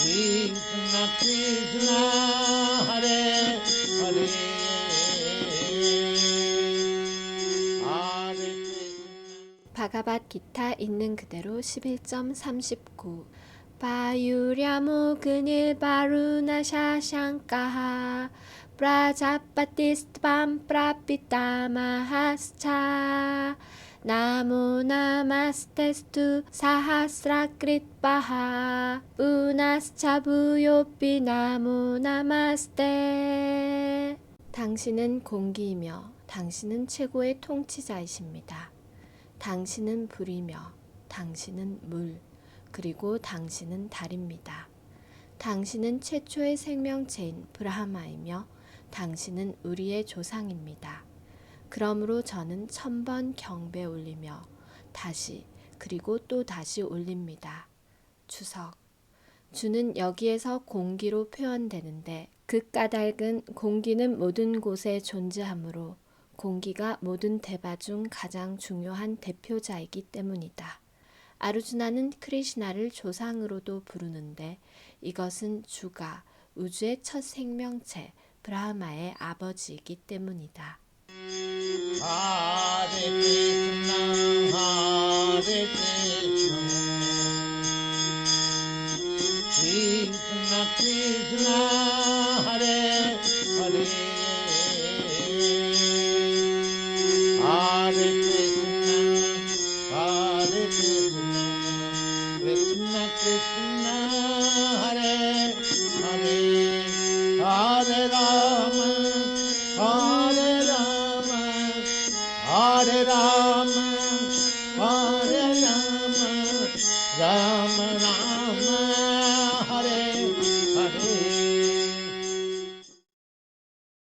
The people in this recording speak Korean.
Krishna Krishna Hare Hare 바가밧 기타 있는 그대로 11.39 바유랴모 그닐 바루나 샤샹카하. 브라자파티스트밤 프라피타마하스차. 나모 나마스테스투 사하스라크릿바하 우나스 차부요피 나모 나마스테 당신은 공기이며 당신은 최고의 통치자이십니다. 당신은 불이며 당신은 물 그리고 당신은 달입니다. 당신은 최초의 생명체인 브라하마이며 당신은 우리의 조상입니다. 그러므로 저는 천번 경배 올리며 다시 그리고 또 다시 올립니다. 주석 주는 여기에서 공기로 표현되는데 그 까닭은 공기는 모든 곳에 존재하므로 공기가 모든 대바 중 가장 중요한 대표자이기 때문이다. 아르주나는 크리시나를 조상으로도 부르는데 이것은 주가 우주의 첫 생명체 브라하마의 아버지이기 때문이다. Hare Krishna Krishna Krishna Ram are Ram राम राम।